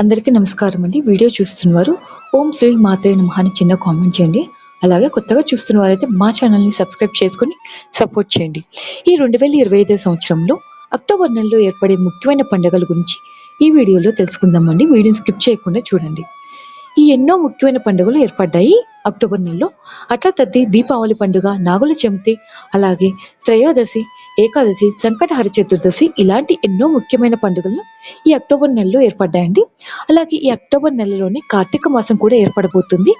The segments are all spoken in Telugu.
అందరికీ నమస్కారం అండి. వీడియో చూస్తున్నవారు ఓం శ్రీ మాత్రే నమః అని చిన్న కామెంట్ చేయండి. అలాగే కొత్తగా చూస్తున్న వారైతే మా ఛానల్ని సబ్స్క్రైబ్ చేసుకుని సపోర్ట్ చేయండి. ఈ రెండు వేల ఇరవై ఐదో సంవత్సరంలో అక్టోబర్ నెలలో ఏర్పడే ముఖ్యమైన పండుగల గురించి ఈ వీడియోలో తెలుసుకుందామండి వీడియోని స్కిప్ చేయకుండా చూడండి. ఈ ఎన్నో ముఖ్యమైన పండుగలు ఏర్పడ్డాయి. అక్టోబర్ నెలలో అట్లా తద్ది దీపావళి పండుగ నాగుల చెమితి అలాగే త్రయోదశి ఏకాదశి సంకటహర చతుర్దశి ఇలాంటి ఎన్నో ముఖ్యమైన పండుగలు ఈ అక్టోబర్ నెలలో ఏర్పడ్డాయండి. అలాగే ఈ అక్టోబర్ నెలలోనే కార్తీక మాసం కూడా ఏర్పడబోతుంది.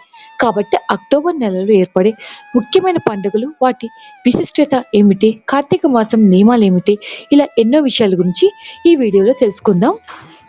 కాబట్టి అక్టోబర్ నెలలో ఏర్పడే ముఖ్యమైన పండుగలు వాటి విశిష్టత ఏమిటి కార్తీక మాసం నియమాలు ఏమిటి ఇలా ఎన్నో విషయాల గురించి ఈ వీడియోలో తెలుసుకుందాం.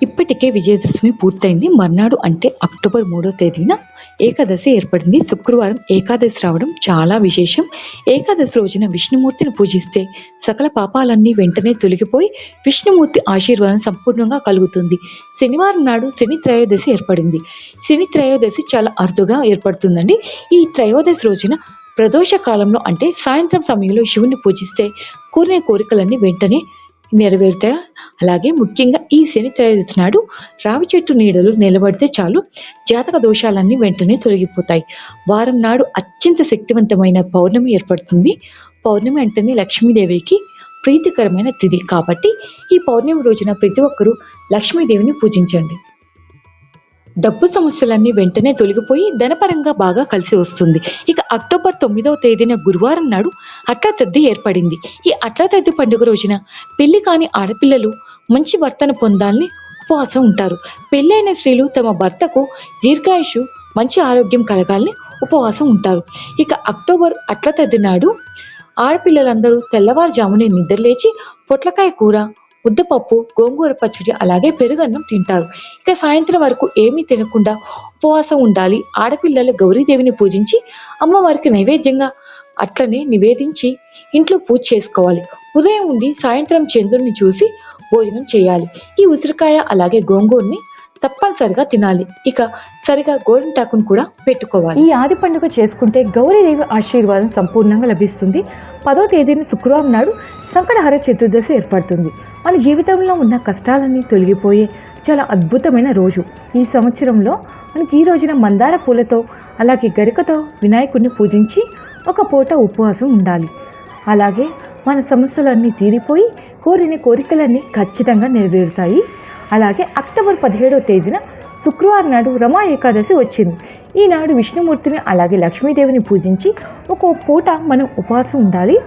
ఇప్పటికే విజయదశమి పూర్తయింది. మర్నాడు అంటే అక్టోబర్ మూడో తేదీన ఏకాదశి ఏర్పడింది. శుక్రవారం ఏకాదశి రావడం చాలా విశేషం. ఏకాదశి రోజున విష్ణుమూర్తిని పూజిస్తే సకల పాపాలన్నీ వెంటనే తొలగిపోయి విష్ణుమూర్తి ఆశీర్వాదం సంపూర్ణంగా కలుగుతుంది. శనివారం నాడు శని త్రయోదశి ఏర్పడింది. శని త్రయోదశి చాలా అరుదుగా ఏర్పడుతుందండి. ఈ త్రయోదశి రోజున ప్రదోష కాలంలో అంటే సాయంత్రం సమయంలో శివుని పూజిస్తే కోరిన కోరికలన్నీ వెంటనే నెరవేరుతాయి అలాగే ముఖ్యంగా ఈ శని త్రయోదశి నాడు రావి చెట్టు నీడలు నిలబడితే చాలు. జాతక దోషాలన్నీ వెంటనే తొలగిపోతాయి. వారం నాడు అత్యంత శక్తివంతమైన పౌర్ణమి ఏర్పడుతుంది. పౌర్ణమి అంటేనే లక్ష్మీదేవికి ప్రీతికరమైన తిథి కాబట్టి ఈ పౌర్ణమి రోజున ప్రతి ఒక్కరూ లక్ష్మీదేవిని పూజించండి. డబ్బు సమస్యలన్నీ వెంటనే తొలగిపోయి ధనపరంగా బాగా కలిసి వస్తుంది. ఇక అక్టోబర్ తొమ్మిదవ తేదీన గురువారం నాడు అట్ల తద్ది ఏర్పడింది. ఈ అట్ల తద్ది పండుగ రోజున పెళ్ళి కాని ఆడపిల్లలు మంచి భర్తను పొందాలని ఉపవాసం ఉంటారు. పెళ్ళైన స్త్రీలు తమ భర్తకు దీర్ఘాయుషు మంచి ఆరోగ్యం కలగాలని ఉపవాసం ఉంటారు. ఇక అక్టోబర్ అట్ల తద్ది నాడు ఆడపిల్లలందరూ తెల్లవారుజామునే నిద్రలేచి పొట్లకాయ కూర ఉద్దపప్పు గోంగూర పచ్చడి అలాగే పెరుగన్నం తింటారు. ఇక సాయంత్రం వరకు ఏమీ తినకుండా ఉపవాసం ఉండాలి. ఆడపిల్లలు గౌరీదేవిని పూజించి అమ్మవారికి నైవేద్యంగా అట్లనే నివేదించి ఇంట్లో పూజ చేసుకోవాలి. ఉదయం ఉండి సాయంత్రం చంద్రుని చూసి భోజనం చేయాలి. ఈ ఉసిరికాయ అలాగే గోంగూరని తప్పనిసరిగా తినాలి. ఇక సరిగా గోరింటాకును కూడా పెట్టుకోవాలి. ఈ ఆది పండుగ చేసుకుంటే గౌరీదేవి ఆశీర్వాదం సంపూర్ణంగా లభిస్తుంది. పదో తేదీని శుక్రవారం నాడు సంకటహర చతుర్దశి ఏర్పడుతుంది. మన జీవితంలో ఉన్న కష్టాలన్నీ తొలగిపోయే చాలా అద్భుతమైన రోజు. ఈ సంవత్సరంలో మనకి ఈ రోజున మందార పూలతో అలాగే గరికతో వినాయకుడిని పూజించి ఒక పూట ఉపవాసం ఉండాలి. అలాగే మన సమస్యలన్నీ తీరిపోయి కోరిన కోరికలన్నీ ఖచ్చితంగా నెరవేరుతాయి. అలాగే అక్టోబర్ పదిహేడవ తేదీన శుక్రవారం నాడు రమా ఏకాదశి వచ్చింది. ఈనాడు విష్ణుమూర్తిని అలాగే లక్ష్మీదేవిని పూజించి ఒక పూట మనం ఉపవాసం ఉండాలి.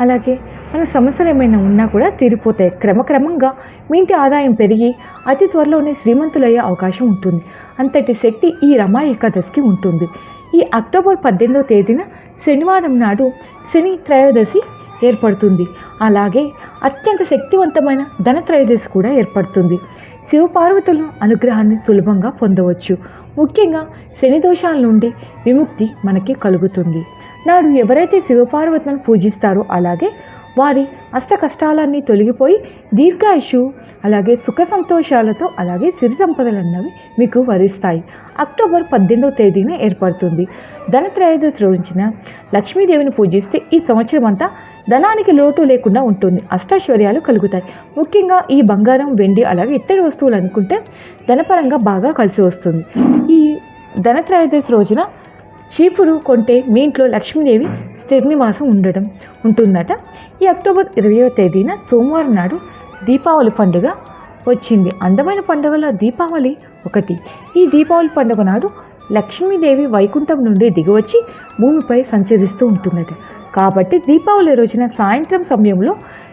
అలాగే మన సమస్యలు ఏమైనా ఉన్నా కూడా తీరిపోతాయి క్రమక్రమంగా మీ ఇంటి ఆదాయం పెరిగి అతి త్వరలోనే శ్రీమంతులయ్యే అవకాశం ఉంటుంది. అంతటి శక్తి ఈ రమా ఏకాదశికి ఉంటుంది. ఈ అక్టోబర్ పద్దెనిమిదో తేదీన శనివారం నాడు శని త్రయోదశి ఏర్పడుతుంది. అలాగే అత్యంత శక్తివంతమైన ధనత్రయోదశి కూడా ఏర్పడుతుంది. శివపార్వతుల అనుగ్రహాన్ని సులభంగా పొందవచ్చు. ముఖ్యంగా శని దోషాల నుండి విముక్తి మనకి కలుగుతుంది. నాడు ఎవరైతే శివపార్వతులను పూజిస్తారో అలాగే వారి అష్ట కష్టాలన్నీ తొలగిపోయి దీర్ఘాయుషు అలాగే సుఖ సంతోషాలతో అలాగే సిరి సంపదలు అన్నవి మీకు వరిస్తాయి. అక్టోబర్ పద్దెనిమిదవ తేదీన ఏర్పడుతుంది. ధనత్రయోదశి రోజున లక్ష్మీదేవిని పూజిస్తే ఈ సంవత్సరం అంతా ధనానికి లోటు లేకుండా ఉంటుంది. అష్టైశ్వర్యాలు కలుగుతాయి. ముఖ్యంగా ఈ బంగారం వెండి అలాగే ఇత్తడి వస్తువులు అనుకుంటే ధనపరంగా బాగా కలిసి వస్తుంది. ఈ ధనత్రయోదశి రోజున చీపురు కొంటే మీ ఇంట్లో లక్ష్మీదేవి స్థిర ఉండడం ఉంటుందట. ఈ అక్టోబర్ ఇరవయో తేదీన సోమవారం నాడు దీపావళి పండుగ వచ్చింది. అందమైన పండుగల దీపావళి ఒకటి. ఈ దీపావళి పండుగ నాడు లక్ష్మీదేవి వైకుంఠం నుండి దిగివచ్చి భూమిపై సంచరిస్తూ ఉంటున్నది కాబట్టి దీపావళి రోజున సాయంత్రం సమయంలో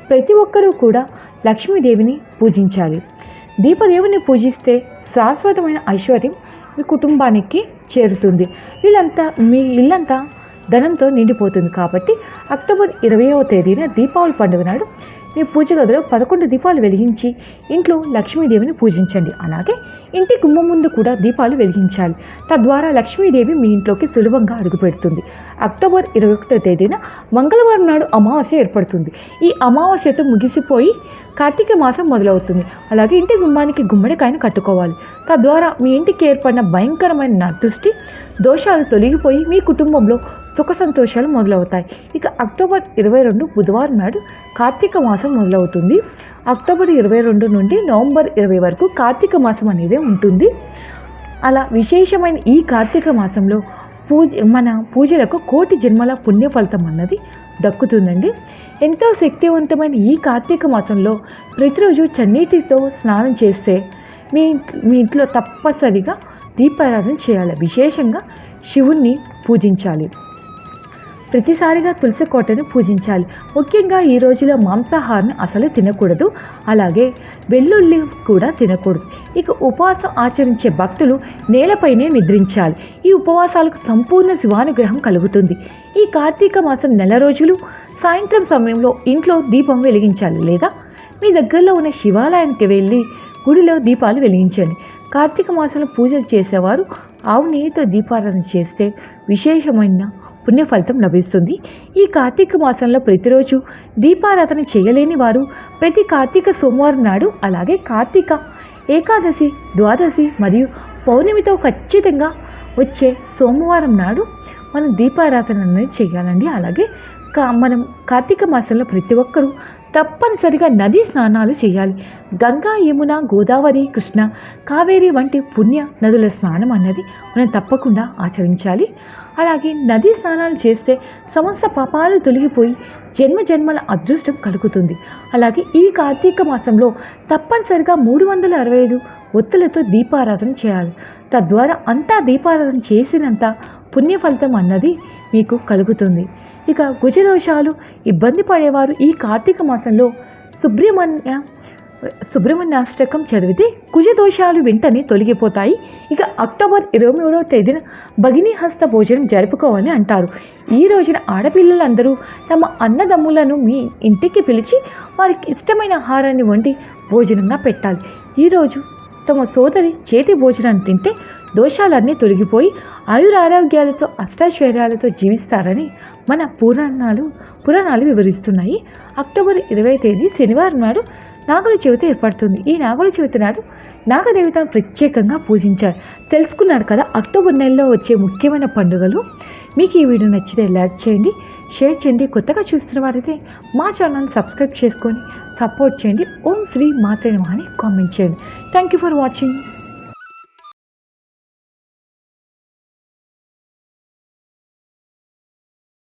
ప్రతి ఒక్కరూ కూడా లక్ష్మీదేవిని పూజించాలి. దీపదేవుని పూజిస్తే శాశ్వతమైన ఐశ్వర్యం మీ కుటుంబానికి చేరుతుంది. వీళ్ళంతా మీ ఇల్లంతా ధనంతో నిండిపోతుంది కాబట్టి అక్టోబర్ ఇరవయవ తేదీన దీపావళి పండుగ నాడు మీ పూజ గదిలో పదకొండు దీపాలు వెలిగించి ఇంట్లో లక్ష్మీదేవిని పూజించండి. అలాగే ఇంటి గుమ్మం ముందు కూడా దీపాలు వెలిగించాలి. తద్వారా లక్ష్మీదేవి మీ ఇంట్లోకి సులభంగా అడుగుపెడుతుంది అక్టోబర్ ఇరవై ఒకటో తేదీన మంగళవారం నాడు అమావాస్య ఏర్పడుతుంది. ఈ అమావాస్యతో ముగిసిపోయి కార్తీక మాసం మొదలవుతుంది. అలాగే ఇంటి గుమ్మానికి గుమ్మడికాయను కట్టుకోవాలి. తద్వారా మీ ఇంటికి ఏర్పడిన భయంకరమైన నదృష్టి దోషాలు తొలగిపోయి మీ కుటుంబంలో సుఖ సంతోషాలు మొదలవుతాయి. ఇక అక్టోబర్ ఇరవై రెండు బుధవారం నాడు కార్తీక మాసం మొదలవుతుంది. అక్టోబర్ ఇరవై రెండు నుండి నవంబర్ ఇరవై వరకు కార్తీక మాసం అనేది ఉంటుంది. అలా విశేషమైన ఈ కార్తీక మాసంలో పూజ మన పూజలకు కోటి జన్మల పుణ్య ఫలితం అన్నది దక్కుతుందండి. ఎంతో శక్తివంతమైన ఈ కార్తీక మాసంలో ప్రతిరోజు చన్నీటితో స్నానం చేస్తే మీ మీ ఇంట్లో తప్పనిసరిగా దీపారాధన చేయాలి. విశేషంగా శివుణ్ణి పూజించాలి. ప్రతిసారిగా తులసి కోటను పూజించాలి. ముఖ్యంగా ఈ రోజులో మాంసాహారం అసలు తినకూడదు. అలాగే వెల్లుల్లి కూడా తినకూడదు. ఇక ఉపవాసం ఆచరించే భక్తులు నేలపైనే నిద్రించాలి. ఈ ఉపవాసాలకు సంపూర్ణ శివానుగ్రహం కలుగుతుంది. ఈ కార్తీక మాసం నెల రోజులు సాయంత్రం సమయంలో ఇంట్లో దీపం వెలిగించాలి లేదా మీ దగ్గరలో ఉన్న శివాలయానికి వెళ్ళి గుడిలో దీపాలు వెలిగించండి. కార్తీక మాసంలో పూజలు చేసేవారు ఆవు నెయ్యితో దీపారాధన చేస్తే విశేషమైన పుణ్యఫలితం లభిస్తుంది. ఈ కార్తీక మాసంలో ప్రతిరోజు దీపారాధన చేయలేని వారు ప్రతి కార్తీక సోమవారం నాడు అలాగే కార్తీక ఏకాదశి ద్వాదశి మరియు పౌర్ణమితో ఖచ్చితంగా వచ్చే సోమవారం నాడు మనం దీపారాధన అనేది చేయాలండి. అలాగే కా మనం కార్తీక మాసంలో ప్రతి ఒక్కరూ తప్పనిసరిగా నదీ స్నానాలు చేయాలి. గంగా యమున గోదావరి కృష్ణ కావేరి వంటి పుణ్య నదుల స్నానం అన్నది మనం తప్పకుండా ఆచరించాలి. అలాగే నదీ స్నానాలు చేస్తే సమస్త పాపాలు తొలగిపోయి జన్మ జన్మల అదృష్టం కలుగుతుంది. అలాగే ఈ కార్తీక మాసంలో తప్పనిసరిగా మూడు వందల అరవై ఐదు ఒత్తులతో దీపారాధన చేయాలి. తద్వారా అంతా దీపారాధన చేసినంత పుణ్య ఫలితం అన్నది మీకు కలుగుతుంది. ఇక గుజదోషాలు ఇబ్బంది పడేవారు ఈ కార్తీక మాసంలో సుబ్రహ్మణ్య సుబ్రహ్మణ్యాష్టకం చదివితే కుజదోషాలు వెంటనే తొలగిపోతాయి. ఇక అక్టోబర్ ఇరవై మూడవ తేదీన భగిని హస్త భోజనం జరుపుకోవాలని అంటారు. ఈ రోజున ఆడపిల్లలందరూ తమ అన్నదమ్ములను మీ ఇంటికి పిలిచి వారికి ఇష్టమైన ఆహారాన్ని వండి భోజనంగా పెట్టాలి. ఈరోజు తమ సోదరి చేతి భోజనాన్ని తింటే దోషాలన్నీ తొలగిపోయి ఆయురారోగ్యాలతో అష్టాశ్వర్యాలతో జీవిస్తారని మన పురాణాలు పురాణాలు వివరిస్తున్నాయి. అక్టోబర్ ఇరవై తేదీ శనివారం నాడు నాగుల చవితి ఏర్పడుతుంది. ఈ నాగుల చవితి నాడు నాగదేవతను ప్రత్యేకంగా పూజించారు. తెలుసుకున్నారు కదా అక్టోబర్ నెలలో వచ్చే ముఖ్యమైన పండుగలు. మీకు ఈ వీడియో నచ్చితే లైక్ చేయండి షేర్ చేయండి కొత్తగా చూస్తున్న వారైతే మా ఛానల్ని సబ్స్క్రైబ్ చేసుకొని సపోర్ట్ చేయండి. ఓం శ్రీ మాత్రే అని కామెంట్ చేయండి. Thank you for watching